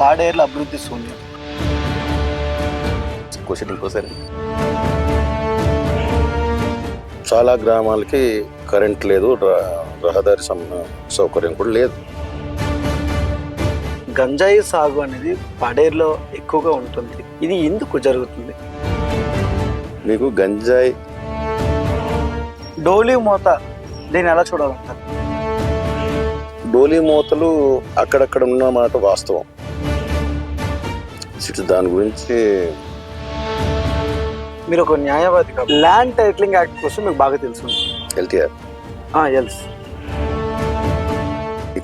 పాడేరుల అభివృద్ధి శూన్యం. క్వశ్చన్ ఇంకోసారి. చాలా గ్రామాలకి కరెంట్ లేదు రహదారి సౌకర్యం కూడా లేదు. గంజాయి సాగు అనేది పాడేరులో ఎక్కువగా ఉంటుంది. ఇది ఎందుకు జరుగుతుంది? మీకు గంజాయి డోలీ మూత దీన్ని ఎలా చూడాలంటారు? డోలీ మూతలు అక్కడక్కడ ఉన్న మాట వాస్తవం. దాని గురించి మీరు ఒక న్యాయవాది కాబట్టి ల్యాండ్ టైటిలింగ్ యాక్ట్ కోసం మీకు బాగా తెలుసు. ఎల్టీఆర్. ఎల్స్.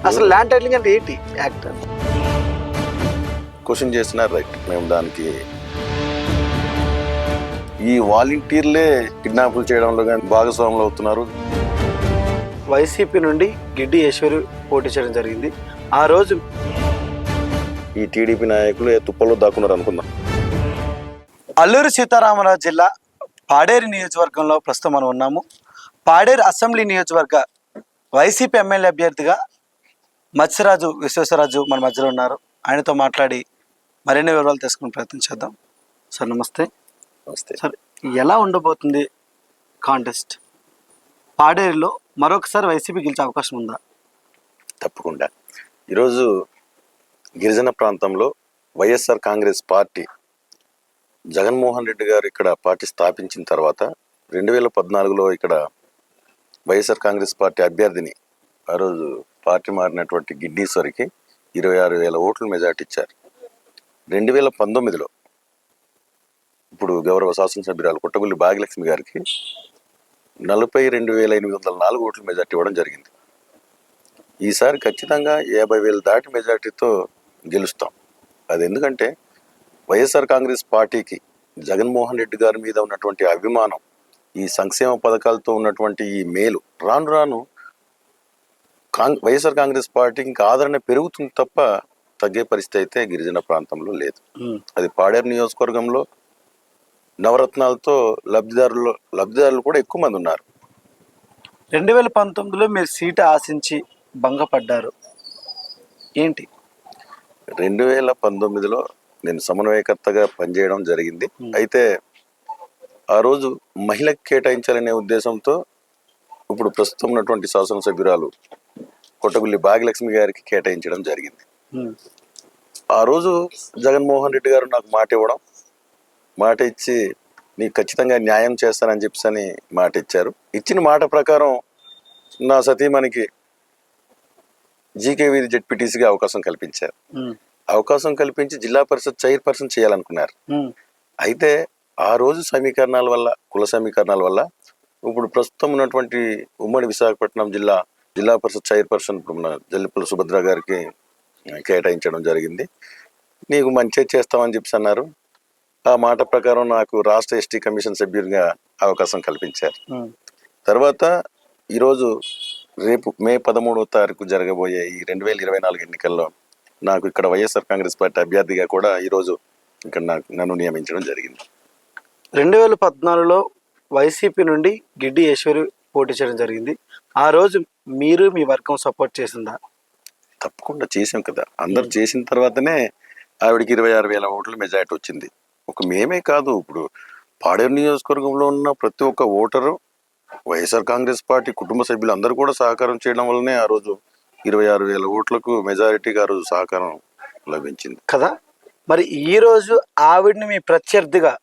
అసలు ల్యాండ్ టైటిలింగ్ అంటే ఏంటి? యాక్ట్ క్వశ్చన్ చేస్తున్నారు రైట్ మేము దానికి ఈ వాలంటీర్లే కిడ్నాపులు చేయడంలో కానీ భాగస్వాములు అవుతున్నారు. వైసీపీ నుండి గిడ్డి ఈశ్వరి పోటీ చేయడం జరిగింది. ఆ రోజు ఈ టీడీపీ నాయకులు ఏ తుప్పల్లో దాక్కున్నారు అనుకుందాం. అల్లూరు సీతారామరాజు జిల్లా పాడేరు నియోజకవర్గంలో ప్రస్తుతం మనం ఉన్నాము. పాడేరు అసెంబ్లీ నియోజకవర్గ వైసీపీ ఎమ్మెల్యే అభ్యర్థిగా మత్స్యరాజు విశ్వేశ్వరరాజు మన మధ్యలో ఉన్నారు. ఆయనతో మాట్లాడి మరిన్ని వివరాలు తెలుసుకునే ప్రయత్నం చేద్దాం. సార్ నమస్తే. నమస్తే. సార్ ఎలా ఉండబోతుంది కాంటెస్ట్? పాడేరులో మరొకసారి వైసీపీ గెలిచే అవకాశం ఉందా? తప్పకుండా. ఈరోజు గిరిజన ప్రాంతంలో వైఎస్ఆర్ కాంగ్రెస్ పార్టీ జగన్మోహన్ రెడ్డి గారు ఇక్కడ పార్టీ స్థాపించిన తర్వాత రెండు వేల పద్నాలుగులో ఇక్కడ వైఎస్ఆర్ కాంగ్రెస్ పార్టీ అభ్యర్థిని ఆ రోజు పార్టీ మారినటువంటి గిడ్డీశ్వరికి ఇరవై ఆరు వేల ఓట్లు మెజార్టీ ఇచ్చారు. రెండు వేల పంతొమ్మిదిలో ఇప్పుడు గౌరవ శాసనసభ్యురాలు కొట్టగుల్లి భాగ్యలక్ష్మి గారికి నలభై రెండు వేల ఎనిమిది వందల నాలుగు ఓట్లు మెజార్టీ ఇవ్వడం జరిగింది. ఈసారి ఖచ్చితంగా యాభై వేలు దాటి మెజార్టీతో గెలుస్తాం. అది ఎందుకంటే వైఎస్ఆర్ కాంగ్రెస్ పార్టీకి జగన్మోహన్ రెడ్డి గారి మీద ఉన్నటువంటి అభిమానం ఈ సంక్షేమ పథకాలతో ఉన్నటువంటి ఈ మేలు రాను రాను కాంగ్ వైఎస్ఆర్ కాంగ్రెస్ పార్టీకి ఇంకా ఆదరణ పెరుగుతుంది తప్ప తగ్గే పరిస్థితి అయితే గిరిజన ప్రాంతంలో లేదు. అది పాడేరు నియోజకవర్గంలో నవరత్నాలతో లబ్ధిదారులు లబ్ధిదారులు కూడా ఎక్కువ మంది ఉన్నారు. రెండు వేల పంతొమ్మిదిలో మీరు సీటు ఆశించి భంగపడ్డారు. ఏంటి? రెండు వేల పంతొమ్మిదిలో నేను సమన్వయకర్తగా పనిచేయడం జరిగింది. అయితే ఆ రోజు మహిళకు కేటాయించాలనే ఉద్దేశంతో ఇప్పుడు ప్రస్తుతం ఉన్నటువంటి శాసనసభ్యురాలు కొట్టగుల్లి భాగ్యలక్ష్మి గారికి కేటాయించడం జరిగింది. ఆ రోజు జగన్మోహన్ రెడ్డి గారు నాకు మాట ఇవ్వడం మాట ఇచ్చి నీకు ఖచ్చితంగా న్యాయం చేస్తానని చెప్పేసి అని మాట ఇచ్చారు ఇచ్చిన మాట ప్రకారం నా సతీమణికి జీకే వీధి జెడ్పీటీసీగా అవకాశం కల్పించారు. అవకాశం కల్పించి జిల్లా పరిషత్ చైర్ పర్సన్ చేయాలనుకున్నారు. అయితే ఆ రోజు సమీకరణాల వల్ల కుల సమీకరణాల వల్ల ఇప్పుడు ప్రస్తుతం ఉన్నటువంటి ఉమ్మడి విశాఖపట్నం జిల్లా జిల్లా పరిషత్ చైర్ పర్సన్ ఇప్పుడు మన జల్లిపల్లి సుభద్ర గారికి కేటాయించడం జరిగింది నీకు మంచి చేస్తామని చెప్పి అన్నారు ఆ మాట ప్రకారం నాకు రాష్ట్ర ఎస్టీ కమిషన్ సభ్యునిగా అవకాశం కల్పించారు. తర్వాత ఈరోజు రేపు మే పదమూడవ తారీఖు జరగబోయే ఈ రెండు వేల ఇరవై నాలుగు ఎన్నికల్లో నాకు ఇక్కడ వైఎస్ఆర్ కాంగ్రెస్ పార్టీ అభ్యర్థిగా కూడా ఈరోజు ఇక్కడ నాకు నన్ను నియమించడం జరిగింది. రెండు వేల పద్నాలుగులో వైసీపీ నుండి గిడ్డి ఈశ్వరి పోటీ చేయడం జరిగింది. ఆ రోజు మీరు మీ వర్గం సపోర్ట్ చేసిందా? తప్పకుండా చేసాం కదా. అందరు చేసిన తర్వాతనే ఆవిడకి ఇరవై ఆరు వేల ఓట్ల మెజార్టీ వచ్చింది. ఒక మేమే కాదు ఇప్పుడు పాడేరు నియోజకవర్గంలో ఉన్న ప్రతి ఒక్క ఓటరు వైఎస్ఆర్ కాంగ్రెస్ పార్టీ కుటుంబ సభ్యులు అందరూ కూడా సహకారం చేయడం వల్లనే ఆ రోజు ఇరవై ఆరు వేల ఓట్లకు మెజారిటీగా ఆ రోజు సహకారం లభించింది. కదా? మరి ఈ రోజు ఆవిడ్ని మీ ప్రత్యర్థిగా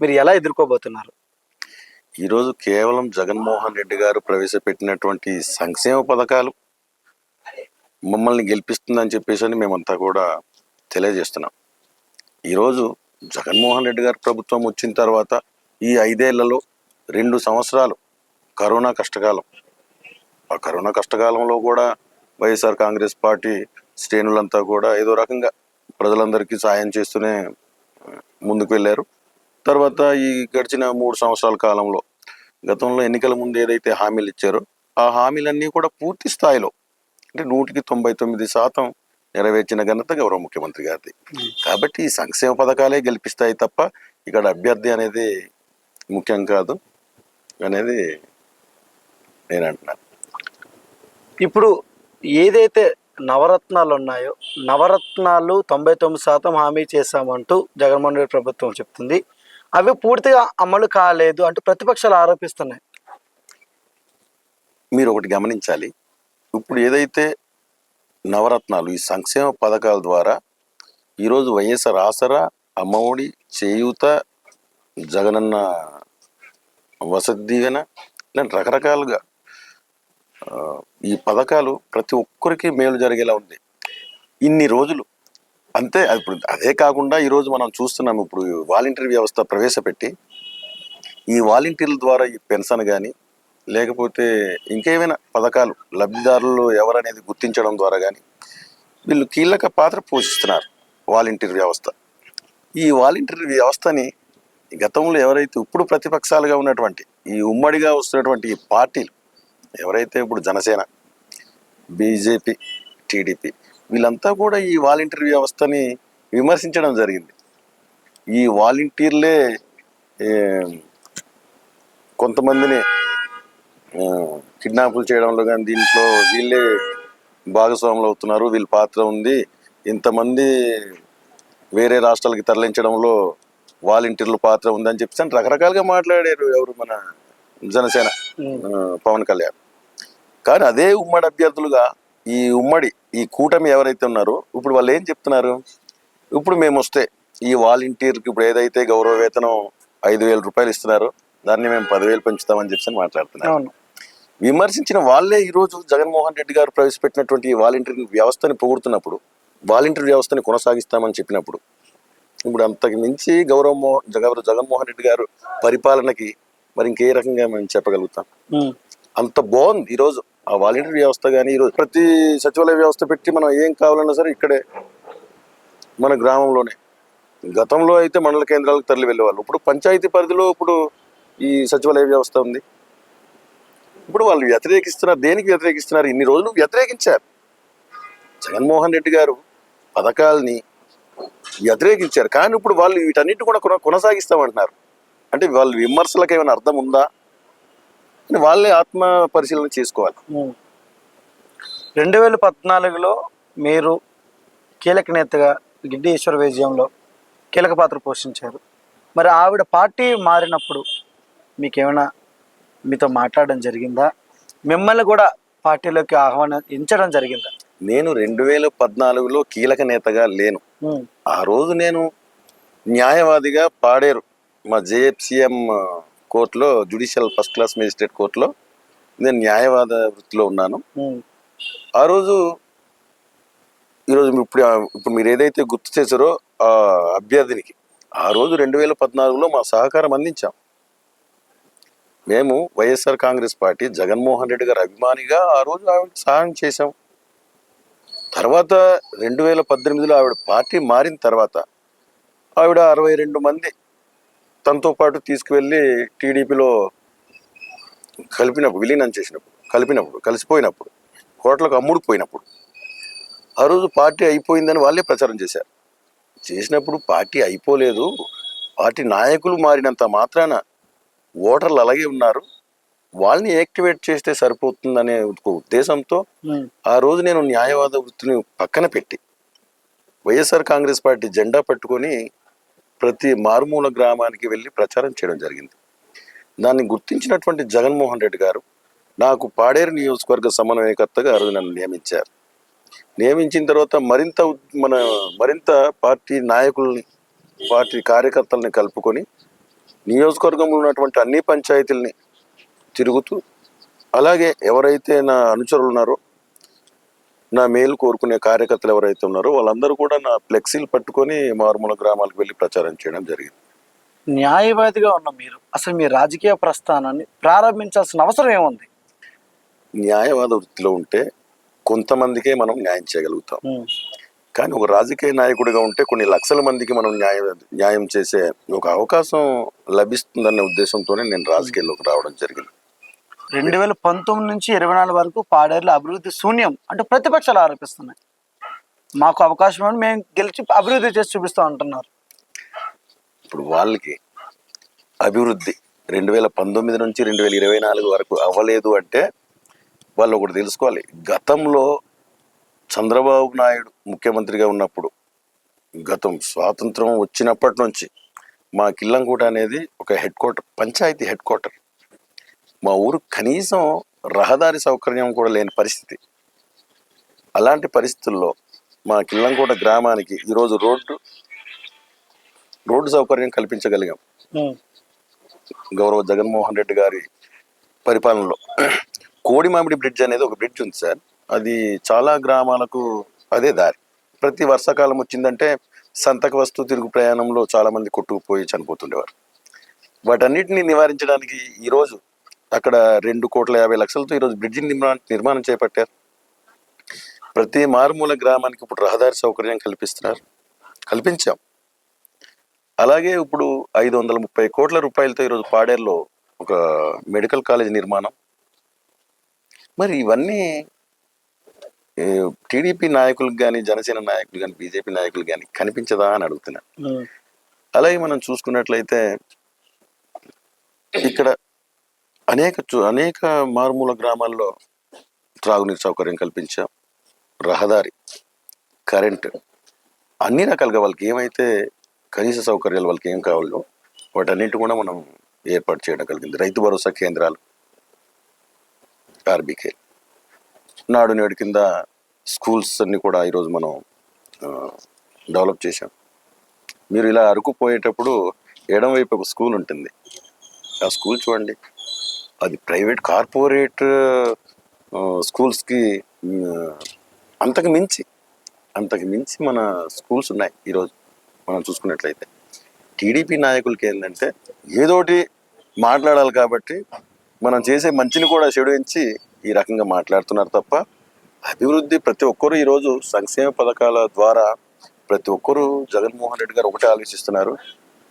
మీరు ఎలా ఎదుర్కోబోతున్నారు? ఈరోజు కేవలం జగన్మోహన్ రెడ్డి గారు ప్రవేశపెట్టినటువంటి సంక్షేమ పథకాలు మమ్మల్ని గెలిపిస్తుందని చెప్పేసి అని మేమంతా కూడా తెలియజేస్తున్నాం. ఈరోజు జగన్మోహన్ రెడ్డి గారి ప్రభుత్వం వచ్చిన తర్వాత ఈ ఐదేళ్ళలో రెండు సంవత్సరాలు కరోనా కష్టకాలం. ఆ కరోనా కష్టకాలంలో కూడా వైఎస్ఆర్ కాంగ్రెస్ పార్టీ శ్రేణులంతా కూడా ఏదో రకంగా ప్రజలందరికీ సాయం చేస్తూనే ముందుకు వెళ్ళారు. తర్వాత ఈ గడిచిన మూడు సంవత్సరాల కాలంలో గతంలో ఎన్నికల ముందు ఏదైతే హామీలు ఇచ్చారో ఆ హామీలన్నీ కూడా పూర్తి స్థాయిలో అంటే నూటికి తొంభై తొమ్మిది శాతం నెరవేర్చిన ఘనత గౌరవ ముఖ్యమంత్రి గారిది. కాబట్టి ఈ సంక్షేమ పథకాలే గెలిపిస్తాయి తప్ప ఇక్కడ అభ్యర్థి అనేది ముఖ్యం కాదు. అనేది నేను అంటున్నాను ఇప్పుడు ఏదైతే నవరత్నాలు ఉన్నాయో నవరత్నాలు తొంభై తొమ్మిది శాతం హామీ చేశామంటూ జగన్మోహన్ రెడ్డి ప్రభుత్వం చెప్తుంది. అవి పూర్తిగా అమలు కాలేదు అంటూ ప్రతిపక్షాలు ఆరోపిస్తున్నాయి. మీరు ఒకటి గమనించాలి. ఇప్పుడు ఏదైతే నవరత్నాలు ఈ సంక్షేమ పథకాల ద్వారా ఈరోజు వైఎస్ఆర్ ఆసరా అమ్మఒడి చేయూత జగనన్న వసతి దీవెన ఇలాంటి రకరకాలుగా ఈ పథకాలు ప్రతి ఒక్కరికి మేలు జరిగేలా ఉంది. ఇన్ని రోజులు అంతే ఇప్పుడు అదే కాకుండా ఈరోజు మనం చూస్తున్నాం ఇప్పుడు వాలంటీర్ వ్యవస్థ ప్రవేశపెట్టి ఈ వాలంటీర్ల ద్వారా ఈ పెన్షన్ కానీ లేకపోతే ఇంకేమైనా పథకాలు లబ్ధిదారులు ఎవరనేది గుర్తించడం ద్వారా కానీ వీళ్ళు కీలక పాత్ర పోషిస్తున్నారు వాలంటీర్ వ్యవస్థ. ఈ వాలంటీర్ వ్యవస్థని గతంలో ఎవరైతే ఇప్పుడు ప్రతిపక్షాలుగా ఉన్నటువంటి ఈ ఉమ్మడిగా వస్తున్నటువంటి ఈ పార్టీలు ఎవరైతే ఇప్పుడు జనసేన బీజేపీ టీడీపీ వీళ్ళంతా కూడా ఈ వాలంటీర్ వ్యవస్థని విమర్శించడం జరిగింది. ఈ వాలంటీర్లే కొంతమందిని కిడ్నాపులు చేయడంలో కానీ దీంట్లో వీళ్ళే భాగస్వాములు అవుతున్నారు. వీళ్ళ పాత్ర ఉంది. ఇంతమంది వేరే రాష్ట్రాలకి తరలించడంలో వాలంటీర్ల పాత్ర ఉందని చెప్పేసి రకరకాలుగా మాట్లాడారు ఎవరు మన జనసేన పవన్ కళ్యాణ్. కానీ అదే ఉమ్మడి అభ్యర్థులుగా ఈ ఉమ్మడి ఈ కూటమి ఎవరైతే ఉన్నారో ఇప్పుడు వాళ్ళు ఏం చెప్తున్నారు? ఇప్పుడు మేము వస్తే ఈ వాలంటీర్కి ఇప్పుడు ఏదైతే గౌరవ వేతనం ఐదు వేల రూపాయలు ఇస్తున్నారో దాన్ని మేము పదివేలు పెంచుతామని చెప్పి మాట్లాడుతున్నారు. అవును. విమర్శించిన వాళ్ళే ఈరోజు జగన్మోహన్ రెడ్డి గారు ప్రవేశపెట్టినటువంటి ఈ వాలంటీర్ వ్యవస్థని పొగుడుతున్నప్పుడు వాలంటీర్ వ్యవస్థని కొనసాగిస్తామని చెప్పినప్పుడు ఇప్పుడు అంతకు మించి గౌరవ జగ- జగన్మోహన్ రెడ్డి గారు పరిపాలనకి మరి ఇంకే రకంగా మేము చెప్పగలుగుతాం. అంత బాగుంది ఈరోజు ఆ వాలంటీర్ వ్యవస్థ కానీ ఈరోజు ప్రతి సచివాలయ వ్యవస్థ పెట్టి మనం ఏం కావాలన్నా సరే ఇక్కడే మన గ్రామంలోనే. గతంలో అయితే మండల కేంద్రాలకు తరలి వెళ్ళేవాళ్ళు. ఇప్పుడు పంచాయతీ పరిధిలో ఇప్పుడు ఈ సచివాలయ వ్యవస్థ ఉంది. ఇప్పుడు వాళ్ళు వ్యతిరేకిస్తున్నారు. దేనికి వ్యతిరేకిస్తున్నారు? ఇన్ని రోజులు వ్యతిరేకించారు. జగన్మోహన్ రెడ్డి గారు పథకాల్ని వ్యతిరేకించారు. కానీ ఇప్పుడు వాళ్ళు వీటన్నిటి కూడా కొనసాగిస్తామంటున్నారు. అంటే వాళ్ళ విమర్శలకు ఏమైనా అర్థం ఉందా? వాళ్ళే ఆత్మ పరిశీలన చేసుకోవాలి. రెండు వేల పద్నాలుగులో మీరు కీలక నేతగా గిడ్డి ఈశ్వర విజయంలో కీలక పాత్ర పోషించారు. మరి ఆవిడ పార్టీ మారినప్పుడు మీకేమైనా మీతో మాట్లాడడం జరిగిందా? మిమ్మల్ని కూడా పార్టీలోకి ఆహ్వానించడం జరిగిందా? నేను రెండు వేల పద్నాలుగులో కీలక నేతగా లేను. ఆ రోజు నేను న్యాయవాదిగా పాడేరు మా జేఎఫ్సిఎం కోర్టులో జ్యుడిషియల్ ఫస్ట్ క్లాస్ మేజిస్ట్రేట్ కోర్టులో నేను న్యాయవాద వృత్తిలో ఉన్నాను. ఉమ్. ఆ రోజు ఈరోజు ఇప్పుడు ఇప్పుడు మీరు ఏదైతే గుర్తు చేశారో ఆ అభ్యర్థినికి ఆ రోజు రెండు వేల పద్నాలుగులో మా సహకారం అందించాం. మేము వైఎస్ఆర్ కాంగ్రెస్ పార్టీ జగన్మోహన్ రెడ్డి గారి అభిమానిగా ఆ రోజు ఆవిడ సహాయం చేశాం. తర్వాత రెండు వేల పద్దెనిమిదిలో ఆవిడ పార్టీ మారిన తర్వాత ఆవిడ అరవై రెండు మంది తనతో పాటు తీసుకువెళ్ళి టీడీపీలో కలిపినప్పుడు విలీనం చేసినప్పుడు కలిపినప్పుడు కలిసిపోయినప్పుడు కోట్లకు అమ్ముడుపోయినప్పుడు ఆ రోజు పార్టీ అయిపోయిందని వాళ్ళే ప్రచారం చేశారు. చేసినప్పుడు పార్టీ అయిపోలేదు. పార్టీ నాయకులు మారినంత మాత్రాన ఓటర్లు అలాగే ఉన్నారు. వాళ్ళని యాక్టివేట్ చేస్తే సరిపోతుందనే ఒక ఉద్దేశంతో. ఆ రోజు నేను న్యాయవాద వృత్తిని పక్కన పెట్టి వైఎస్ఆర్ కాంగ్రెస్ పార్టీ జెండా పట్టుకొని ప్రతి మారుమూల గ్రామానికి వెళ్ళి ప్రచారం చేయడం జరిగింది. దాన్ని గుర్తించినటువంటి జగన్మోహన్ రెడ్డి గారు నాకు పాడేరు నియోజకవర్గ సమన్వయకర్తగా ఆ రోజు నన్ను నియమించారు. నియమించిన తర్వాత మరింత మన మరింత పార్టీ నాయకుల్ని పార్టీ కార్యకర్తల్ని కలుపుకొని నియోజకవర్గంలో ఉన్నటువంటి అన్ని పంచాయతీల్ని తిరుగుతూ అలాగే ఎవరైతే నా అనుచరులు ఉన్నారో నా మేలు కోరుకునే కార్యకర్తలు ఎవరైతే ఉన్నారో వాళ్ళందరూ కూడా నా ఫ్లెక్సీలు పట్టుకొని మారుమూల గ్రామాలకు వెళ్ళి ప్రచారం చేయడం జరిగింది. న్యాయవాదిగా ఉన్న మీరు అసలు మీ రాజకీయ ప్రస్థానాన్ని ప్రారంభించాల్సిన అవసరం ఏముంది? న్యాయవాద వృత్తిలో ఉంటే కొంతమందికే మనం న్యాయం చేయగలుగుతాం. కానీ ఒక రాజకీయ నాయకుడిగా ఉంటే కొన్ని లక్షల మందికి మనం న్యాయం న్యాయం చేసే ఒక అవకాశం లభిస్తుందనే ఉద్దేశంతోనే నేను రాజకీయాల్లోకి రావడం జరిగింది. రెండు వేల పంతొమ్మిది నుంచి ఇరవై నాలుగు వరకు పాడేరులో అభివృద్ధి శూన్యం అంటే ప్రతిపక్షాలు ఆరోపిస్తున్నాయి. మాకు అవకాశం అని మేము గెలిచి అభివృద్ధి చేసి చూపిస్తూ ఉంటున్నారు ఇప్పుడు వాళ్ళకి అభివృద్ధి రెండు వేల పంతొమ్మిది నుంచి రెండు వేల ఇరవై నాలుగు వరకు అవ్వలేదు అంటే వాళ్ళు ఒకటి తెలుసుకోవాలి. గతంలో చంద్రబాబు నాయుడు ముఖ్యమంత్రిగా ఉన్నప్పుడు గతం స్వాతంత్రం వచ్చినప్పటి నుంచి మా కిల్లంకోట అనేది ఒక head quarter panchayat head quarter. మా ఊరు కనీసం రహదారి సౌకర్యం కూడా లేని పరిస్థితి. అలాంటి పరిస్థితుల్లో మా కిల్లంకోట గ్రామానికి ఈరోజు రోడ్డు రోడ్డు సౌకర్యం కల్పించగలిగాం. గౌరవ జగన్మోహన్ రెడ్డి గారి పరిపాలనలో. కోడి మామిడి బ్రిడ్జ్ అనేది ఒక బ్రిడ్జ్ ఉంది సార్. అది చాలా గ్రామాలకు అదే దారి. ప్రతి వర్షాకాలం వచ్చిందంటే సంతక వస్తు తిరుగు ప్రయాణంలో చాలా మంది కొట్టుకుపోయి చనిపోతుండేవారు. వాటన్నిటిని నివారించడానికి ఈరోజు అక్కడ రెండు కోట్ల యాభై లక్షలతో ఈరోజు బ్రిడ్జి నిర్మాణం నిర్మాణం చేపట్టారు. ప్రతి మారుమూల గ్రామానికి ఇప్పుడు రహదారి సౌకర్యం కల్పిస్తున్నారు. కల్పించాం. అలాగే ఇప్పుడు ఐదు వందల ముప్పై కోట్ల రూపాయలతో ఈరోజు పాడేరులో ఒక మెడికల్ కాలేజ్ నిర్మాణం. మరి ఇవన్నీ టీడీపీ నాయకులకు కానీ జనసేన నాయకులు కానీ బీజేపీ నాయకులు కానీ కనిపించదా అని అడుగుతున్నా. ఉమ్, అలాగే మనం చూసుకున్నట్లయితే ఇక్కడ అనేక చు- అనేక మారుమూల గ్రామాల్లో త్రాగునీరు సౌకర్యం కల్పించాం. రహదారి కరెంట్ అన్ని రకాలుగా వాళ్ళకి ఏమైతే కనీస సౌకర్యాలు వాళ్ళకి ఏం కావాలో వాటన్నిటి కూడా మనం ఏర్పాటు చేయడం కలిగింది. రైతు భరోసా కేంద్రాలు ఆర్బీకే. నాడు నేడు కింద స్కూల్స్ అన్ని కూడా ఈరోజు మనం డెవలప్ చేశాం. మీరు ఇలా అరకు పోయేటప్పుడు ఎడం వైపు ఒక స్కూల్ ఉంటుంది. ఆ స్కూల్ చూడండి. అది ప్రైవేట్ కార్పొరేట్ స్కూల్స్కి అంతకు మించి అంతకు మించి మన స్కూల్స్ ఉన్నాయి ఈరోజు మనం చూసుకున్నట్లయితే. టీడీపీ నాయకులకి ఏంటంటే ఏదోటి మాట్లాడాలి కాబట్టి మనం చేసే మంచిని కూడా చెడుంచి ఈ రకంగా మాట్లాడుతున్నారు తప్ప అభివృద్ధి ప్రతి ఒక్కరూ ఈరోజు సంక్షేమ పథకాల ద్వారా ప్రతి ఒక్కరూ జగన్మోహన్ రెడ్డి గారు ఒకటే ఆలోచిస్తున్నారు.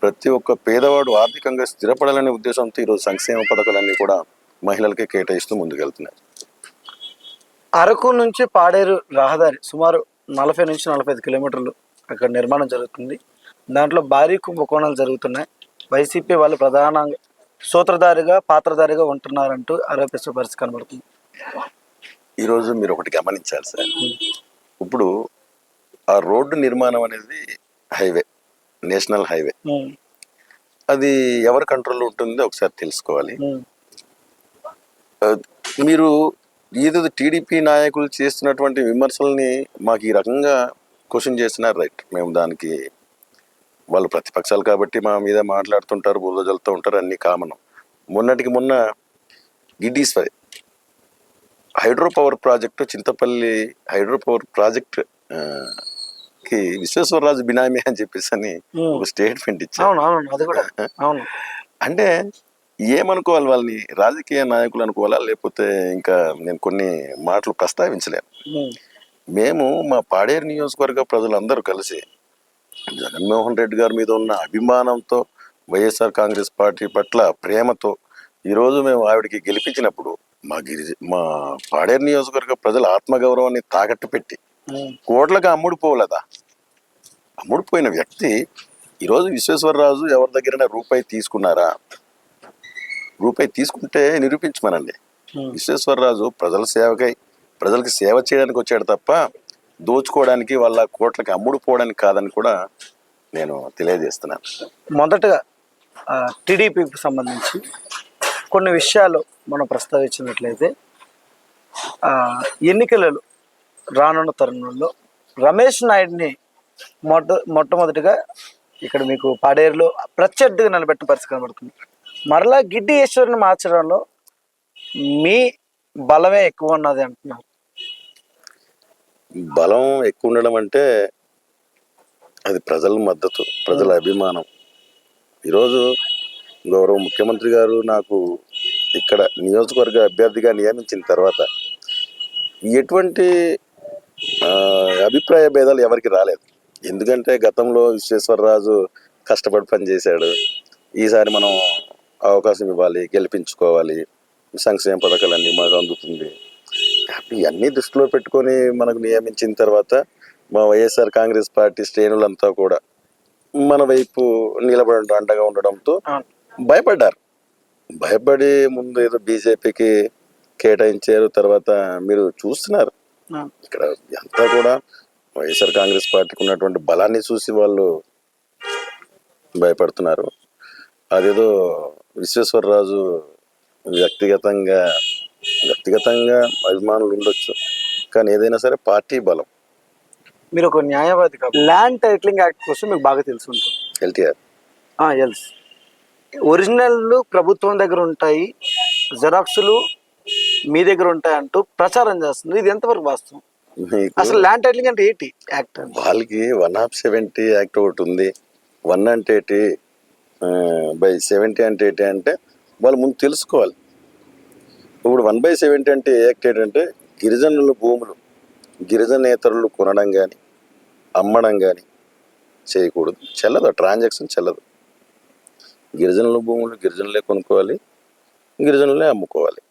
ప్రతి ఒక్క పేదవాడు ఆర్థికంగా స్థిరపడాలనే ఉద్దేశంతో ఈరోజు సంక్షేమ పథకాలన్నీ కూడా మహిళలకే కేటాయిస్తూ ముందుకెళ్తున్నారు. అరకు నుంచి పాడేరు రహదారి సుమారు నలభై నుంచి నలభై ఐదు కిలోమీటర్లు అక్కడ నిర్మాణం జరుగుతుంది. దాంట్లో భారీ కుంభకోణాలు జరుగుతున్నాయి. వైసీపీ వాళ్ళు ప్రధాన సూత్రధారిగా పాత్రధారిగా ఉంటున్నారంటూ ఆరోపిస్తున్న పరిస్థితి కనబడుతుంది. ఈరోజు మీరు ఒకటి గమనించాలి సార్. ఇప్పుడు ఆ రోడ్డు నిర్మాణం అనేది హైవే. National highway. అది ఎవరి కంట్రోల్లో ఉంటుందో ఒకసారి తెలుసుకోవాలి. మీరు ఏదో టీడీపీ నాయకులు చేస్తున్నటువంటి విమర్శల్ని మాకు ఈ రకంగా క్వశ్చన్ చేస్తున్నారు రైట్ మేము దానికి వాళ్ళు ప్రతిపక్షాలు కాబట్టి మా మీద మాట్లాడుతుంటారు బురద జల్లుతూ ఉంటారు అన్ని కామన్. మొన్నటికి మొన్న Giddeeswari hydro power project Chintapalli hydro power project కి విశ్వేశ్వరరాజు బినామీ అని చెప్పేసి అని. ఒక స్టేట్మెంట్ అవును అవును అది కూడా. అవును. అంటే ఏమనుకోవాలి వాళ్ళని? రాజకీయ నాయకులు అనుకోవాలా? లేకపోతే ఇంకా నేను కొన్ని మాటలు ప్రస్తావించలేను. మేము మా పాడేరు నియోజకవర్గ ప్రజలందరూ కలిసి జగన్మోహన్ రెడ్డి గారి మీద ఉన్న అభిమానంతో వైఎస్ఆర్ కాంగ్రెస్ పార్టీ పట్ల ప్రేమతో ఈరోజు మేము ఆవిడకి గెలిపించినప్పుడు మా గిరిజ మా పాడేరు నియోజకవర్గ ప్రజల ఆత్మగౌరవాన్ని తాకట్టు పెట్టి కోట్లకు అమ్ముడుపోలేదా అమ్ముడుపోయిన వ్యక్తి ఈరోజు విశ్వేశ్వరరాజు ఎవరి దగ్గరైనా రూపాయి తీసుకున్నారా? రూపాయి తీసుకుంటే నిరూపించమనండి. విశ్వేశ్వరరాజు ప్రజల సేవకై ప్రజలకు సేవ చేయడానికి వచ్చాడు తప్ప దోచుకోవడానికి వాళ్ళ కోట్లకి అమ్ముడుపోవడానికి కాదని కూడా నేను తెలియజేస్తున్నాను. మొదటగా టీడీపీకి సంబంధించి కొన్ని విషయాలు మనం ప్రస్తావించినట్లయితే ఎన్నికలలో రానున్న తరుణంలో రమేష్ నాయుడిని మొట్ట మొట్టమొదటిగా ఇక్కడ మీకు పాడేరులో ప్రత్యర్థిగా నిలబెట్టిన పరిస్థితి కనబడుతుంది. మరలా గిడ్డి ఈశ్వరుని మార్చడంలో మీ బలమే ఎక్కువ ఉన్నది అంటున్నారు. బలం ఎక్కువ ఉండడం అంటే అది ప్రజల మద్దతు ప్రజల అభిమానం. ఈరోజు గౌరవ ముఖ్యమంత్రి గారు నాకు ఇక్కడ నియోజకవర్గ అభ్యర్థిగా నియమించిన తర్వాత ఎటువంటి అభిప్రాయ భేదాలు ఎవరికి రాలేదు. ఎందుకంటే గతంలో విశ్వేశ్వరరాజు కష్టపడి పనిచేశాడు. ఈసారి మనం అవకాశం ఇవ్వాలి గెలిపించుకోవాలి. సంక్షేమ పథకాలన్నీ మాకు అందుతుంది. ఇవన్నీ దృష్టిలో పెట్టుకొని మనకు నియమించిన తర్వాత మా వైఎస్ఆర్ కాంగ్రెస్ పార్టీ శ్రేణులంతా కూడా మన వైపు నిలబడడం అండగా ఉండడంతో. భయపడ్డారు. భయపడి ముందు ఏదో బీజేపీకి కేటాయించారు తర్వాత మీరు చూస్తున్నారు. ఇక్కడ అంతా కూడా వైఎస్ఆర్ కాంగ్రెస్ పార్టీకి ఉన్నటువంటి బలాన్ని చూసి వాళ్ళు భయపడుతున్నారు. అదేదో విశ్వేశ్వరరాజు వ్యక్తిగతంగా వ్యక్తిగతంగా అభిమానులు ఉండొచ్చు కానీ ఏదైనా సరే పార్టీ బలం. మీరు ఒక న్యాయవాది కాబట్టి ల్యాండ్ టైటిలింగ్ యాక్ట్ కోసం మీకు బాగా తెలిసి ఉంటుంది ఎల్టీఆర్. ఎల్స్ ఒరిజినల్ ప్రభుత్వం దగ్గర ఉంటాయి జెరాక్స్లు మీ దగ్గర ఉంటాయి అంటూ ప్రచారం చేస్తుంది ఇది ఎంతవరకు వాస్తవం? అసలు ల్యాండ్ టైటిలింగ్ అంటే ఏంటి యాక్ట్ వాళ్ళకి వన్ ఆఫ్ సెవెంటీ యాక్ట్ ఒకటి ఉంది. వన్ అంటే ఏంటి? బై సెవెంటీ అంటే ఏంటి అంటే వాళ్ళు ముందు తెలుసుకోవాలి. ఇప్పుడు వన్ బై సెవెంటీ అంటే యాక్ట్ ఏంటంటే గిరిజనుల భూములు గిరిజనేతరులు కొనడం కానీ అమ్మడం కానీ చేయకూడదు. చెల్లదు ట్రాన్సాక్షన్ చెల్లదు. గిరిజనుల భూములు గిరిజనులే కొనుక్కోవాలి గిరిజనులే అమ్ముకోవాలి.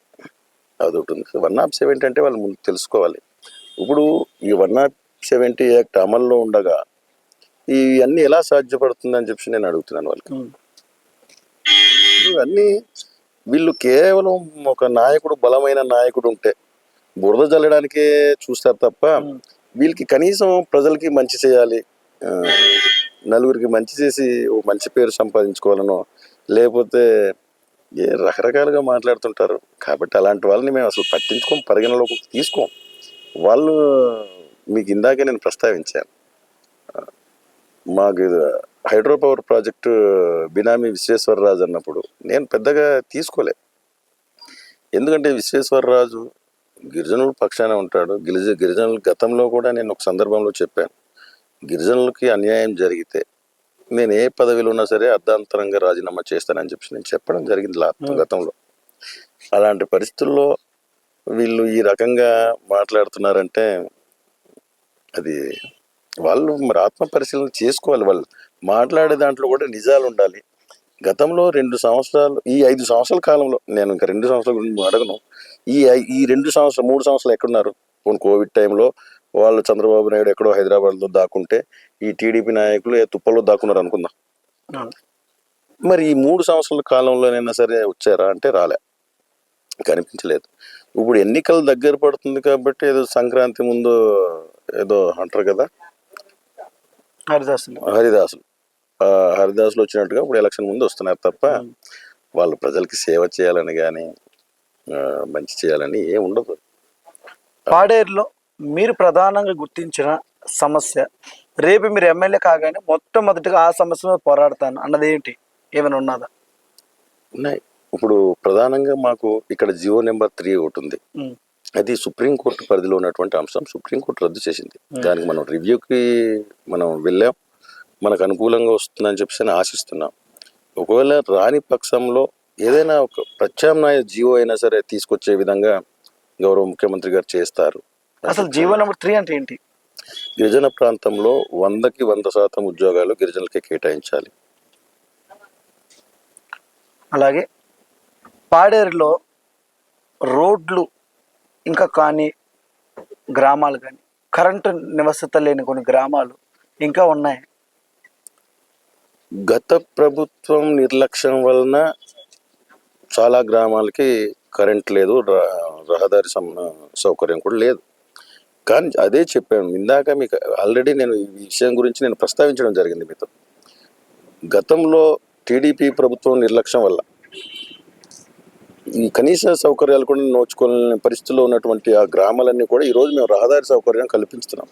అదొకటి ఉంది వన్ నాట్ సెవెంటీ అంటే వాళ్ళు ముందు తెలుసుకోవాలి. ఇప్పుడు ఈ వన్ నాట్ సెవెంటీ యాక్ట్ అమల్లో ఉండగా ఇవన్నీ ఎలా సాధ్యపడుతుందని చెప్పి నేను అడుగుతున్నాను వాళ్ళకి. ఇవన్నీ వీళ్ళు కేవలం ఒక నాయకుడు బలమైన నాయకుడు ఉంటే బురద జల్లడానికే చూస్తారు తప్ప వీళ్ళకి కనీసం ప్రజలకి మంచి చేయాలి నలుగురికి మంచి చేసి ఓ మంచి పేరు సంపాదించుకోవాలనో లేకపోతే ఏ రకరకాలుగా మాట్లాడుతుంటారు. కాబట్టి అలాంటి వాళ్ళని మేము అసలు పట్టించుకోం పరిగణలోకి తీసుకోం. వాళ్ళు మీకు ఇందాకే నేను ప్రస్తావించాను. మాకు hydro power project benami Visweswararaju అన్నప్పుడు నేను పెద్దగా తీసుకోలే. ఎందుకంటే విశ్వేశ్వరరాజు గిరిజనుల పక్షాన ఉంటాడు. గిరిజ గిరిజనుల గతంలో కూడా నేను ఒక సందర్భంలో చెప్పాను. గిరిజనులకి అన్యాయం జరిగితే నేను ఏ పదవిలో ఉన్నా సరే అర్ధాంతరంగా రాజీనామా చేస్తానని చెప్పి నేను చెప్పడం జరిగింది లా- గతంలో. అలాంటి పరిస్థితుల్లో వీళ్ళు ఈ రకంగా మాట్లాడుతున్నారంటే అది వాళ్ళు మరి ఆత్మ పరిశీలన చేసుకోవాలి. వాళ్ళు మాట్లాడే దాంట్లో కూడా నిజాలు ఉండాలి. గతంలో రెండు సంవత్సరాలు ఈ ఐదు సంవత్సరాల కాలంలో నేను ఇంకా రెండు సంవత్సరాల గురించి అడగను. ఈ ఈ రెండు సంవత్సరాలు మూడు సంవత్సరాలు ఎక్కడున్నారు? కోవిడ్ టైంలో వాళ్ళు చంద్రబాబు నాయుడు ఎక్కడో హైదరాబాద్లో దాక్కుంటే ఈ టీడీపీ నాయకులు ఏ తుప్పల్లో దాక్కున్నారు అనుకుందాం. మరి ఈ మూడు సంవత్సరాల కాలంలోనైనా సరే వచ్చారా? అంటే రాలే. కనిపించలేదు. ఇప్పుడు ఎన్నికలు దగ్గర పడుతుంది కాబట్టి ఏదో సంక్రాంతి ముందు ఏదో అంటారు కదా? హరిదాసులు. హరిదాసులు. హరిదాసులు వచ్చినట్టుగా ఇప్పుడు ఎలక్షన్ ముందు వస్తున్నారు తప్ప వాళ్ళు ప్రజలకి సేవ చేయాలని కానీ మంచి చేయాలని ఏం ఉండదు. పాడేరులో మీరు ప్రధానంగా గుర్తించిన సమస్య రేపు మీరు ఎమ్మెల్యే కాగానే మొట్టమొదటిగా ఆ సమస్య మీద పోరాడతాను అన్నది ఏంటి ఏమైనా ఉన్నదా? ఉన్నాయి. ఇప్పుడు ప్రధానంగా మాకు ఇక్కడ జియో నెంబర్ త్రీ ఒకటి ఉంది. అది సుప్రీంకోర్టు పరిధిలో ఉన్నటువంటి అంశం సుప్రీంకోర్టు రద్దు చేసింది. దానికి మనం రివ్యూకి మనం వెళ్ళాం. మనకు అనుకూలంగా వస్తుందని చెప్పేసి ఆశిస్తున్నాం. ఒకవేళ రాని పక్షంలో ఏదైనా ఒక ప్రత్యామ్నాయ జియో అయినా సరే తీసుకొచ్చే విధంగా గౌరవ ముఖ్యమంత్రి గారు చేస్తారు. అసలు జీవో నెంబర్ త్రీ అంటే ఏంటి? గిరిజన ప్రాంతంలో వందకి వంద శాతం ఉద్యోగాలు గిరిజనులకి కేటాయించాలి. అలాగే పాడేరులో రోడ్లు ఇంకా కానీ గ్రామాలు కానీ కరెంటు నివసత లేని కొన్ని గ్రామాలు ఇంకా ఉన్నాయి. గత ప్రభుత్వం నిర్లక్ష్యం వలన చాలా గ్రామాలకి కరెంట్ లేదు రహదారి సౌకర్యం కూడా లేదు. కానీ అదే చెప్పాను ఇందాక మీకు ఆల్రెడీ నేను ఈ విషయం గురించి నేను ప్రస్తావించడం జరిగింది మీతో. గతంలో టీడీపీ ప్రభుత్వం నిర్లక్ష్యం వల్ల ఈ కనీస సౌకర్యాలు కూడా నోచుకోలేని పరిస్థితుల్లో ఉన్నటువంటి ఆ గ్రామాలన్నీ కూడా ఈరోజు మేము రహదారి సౌకర్యం కల్పిస్తున్నాం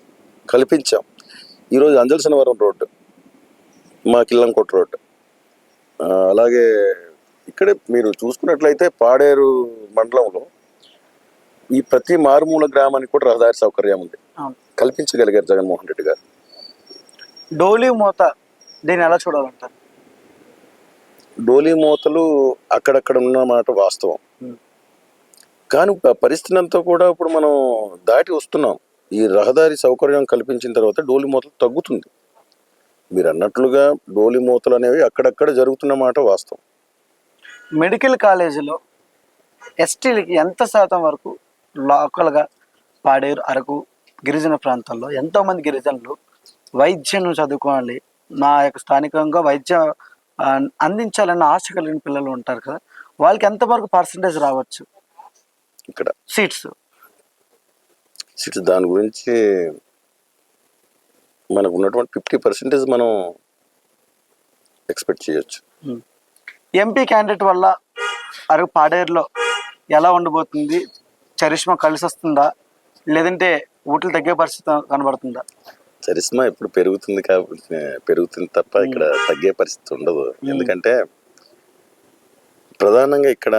కల్పించాం. ఈరోజు అంజల్సనవరం రోడ్డు మా కిల్లంకోట రోడ్డు. అలాగే ఇక్కడే మీరు చూసుకున్నట్లయితే పాడేరు మండలంలో ఈ ప్రతి మారుమూల గ్రామానికి కూడా రహదారి సౌకర్యం ఉంది. కల్పించగలిగారు జగన్మోహన్ రెడ్డి గారు. డోలీ మూత దీన్ని ఎలా చూడాలంటారు? డోలీ మూతలు అక్కడక్కడ ఉన్న మాట వాస్తవం. కానీ ఆ పరిస్థితి అంతా కూడా ఇప్పుడు మనం దాటి వస్తున్నాం. ఈ రహదారి సౌకర్యం కల్పించిన తర్వాత డోలి మూతలు తగ్గుతుంది. మీరు అన్నట్లుగా డోలి మూతలు అనేవి అక్కడక్కడ జరుగుతున్న మాట వాస్తవం. మెడికల్ కాలేజీలో ఎస్టీలకి ఎంత శాతం వరకు లోకల్గా పాడేరు అరకు గిరిజన ప్రాంతాల్లో ఎంతోమంది గిరిజనులు వైద్యం చదువుకోవాలి. నా యొక్క స్థానికంగా వైద్యం అందించాలన్న ఆశ కలిగిన పిల్లలు ఉంటారు కదా వాళ్ళకి ఎంతవరకు పర్సంటేజ్ రావచ్చు? ఇక్కడ. సీట్స్. సీట్స్ దాని గురించి మనకు ఉన్నటువంటి ఫిఫ్టీ పర్సెంటేజ్ మనం ఎక్స్పెక్ట్ చేయొచ్చు. ఎంపీ క్యాండిడేట్ వల్ల అరకు పాడేరులో ఎలా ఉండబోతుంది? చరిష్మా కలిసి వస్తుందా లేదంటే ఓట్లు తగ్గే పరిస్థితి కనబడుతుందా? చరిస్మా ఇప్పుడు పెరుగుతుంది కాబట్టి పెరుగుతుంది తప్ప ఇక్కడ తగ్గే పరిస్థితి ఉండదు. ఎందుకంటే ప్రధానంగా ఇక్కడ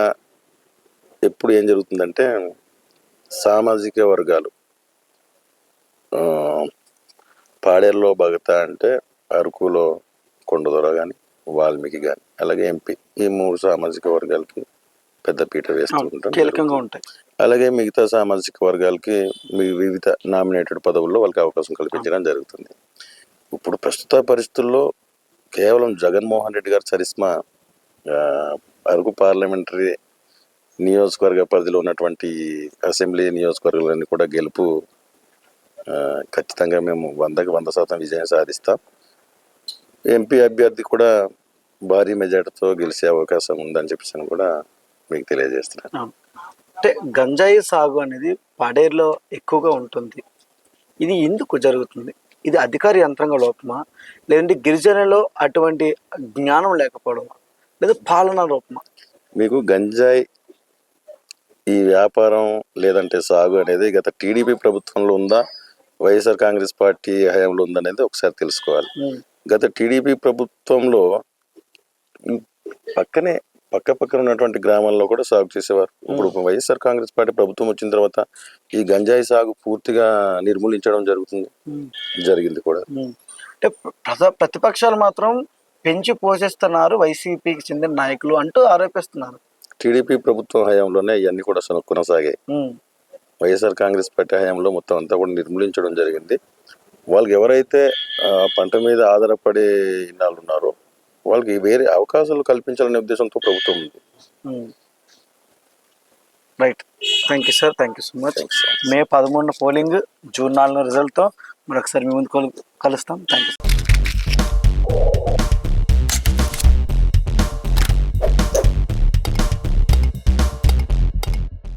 ఎప్పుడు ఏం జరుగుతుందంటే సామాజిక వర్గాలు ఆ, పాడేరులో భగత అంటే అరకులో కొండదొర కానీ వాల్మీకి కానీ అలాగే ఎంపీ ఈ మూడు సామాజిక వర్గాలకి పెద్ద పీట వేస్తూ ఉంటాం కీలకంగా ఉంటాయి. అలాగే మిగతా సామాజిక వర్గాలకి మీ వివిధ నామినేటెడ్ పదవుల్లో వాళ్ళకి అవకాశం కల్పించడం జరుగుతుంది. ఇప్పుడు ప్రస్తుత పరిస్థితుల్లో కేవలం జగన్మోహన్ రెడ్డి గారి చరిస్మా అరకు పార్లమెంటరీ నియోజకవర్గ పరిధిలో ఉన్నటువంటి అసెంబ్లీ నియోజకవర్గాలన్నీ కూడా గెలుపు ఖచ్చితంగా మేము వందకి వంద శాతం విజయం సాధిస్తాం. ఎంపీ అభ్యర్థి కూడా భారీ మెజార్టీతో గెలిచే అవకాశం ఉందని చెప్పేసి కూడా మీకు తెలియజేస్తున్నాను. అంటే గంజాయి సాగు అనేది పాడేరులో ఎక్కువగా ఉంటుంది. ఇది ఎందుకు జరుగుతుంది? ఇది అధికార యంత్రాంగ లోపమా? లేదంటే గిరిజనులో అటువంటి జ్ఞానం లేకపోవడమా? లేదా పాలనా లోపమా? మీకు గంజాయి ఈ వ్యాపారం లేదంటే సాగు అనేది గత టీడీపీ ప్రభుత్వంలో ఉందా? వైఎస్ఆర్ కాంగ్రెస్ పార్టీ హయాంలో ఉందనేది ఒకసారి తెలుసుకోవాలి. గత టీడీపీ ప్రభుత్వంలో పక్కనే పక్క పక్కన ఉన్నటువంటి గ్రామాల్లో కూడా సాగు చేసేవారు. ఇప్పుడు వైఎస్ఆర్ కాంగ్రెస్ పార్టీ ప్రభుత్వం వచ్చిన తర్వాత ఈ గంజాయి సాగు పూర్తిగా నిర్మూలించడం జరుగుతుంది. జరిగింది కూడా. అంటే ప్రతిపక్షాలు మాత్రం పెంచి పోషిస్తున్నారు వైసీపీకి చెందిన నాయకులు అంటూ ఆరోపిస్తున్నారు. టీడీపీ ప్రభుత్వం హయాంలోనే ఇవన్నీ కూడా అసలు కొనసాగాయి. వైఎస్ఆర్ కాంగ్రెస్ పార్టీ హయాంలో మొత్తం అంతా కూడా నిర్మూలించడం జరిగింది. వాళ్ళకి ఎవరైతే పంట మీద ఆధారపడే ఇన్నాళ్ళు ఉన్నారో వాళ్ళకి వేరే అవకాశాలు కల్పించాలనే ఉద్దేశంతో ప్రభుత్వం ఉంది. Right thank you sir thank you so much. May పదమూడున పోలింగ్ జూన్ నాలుగున రిజల్ట్తో మరొకసారి మీ ముందు కలు- కలుస్తాం థ్యాంక్ యూ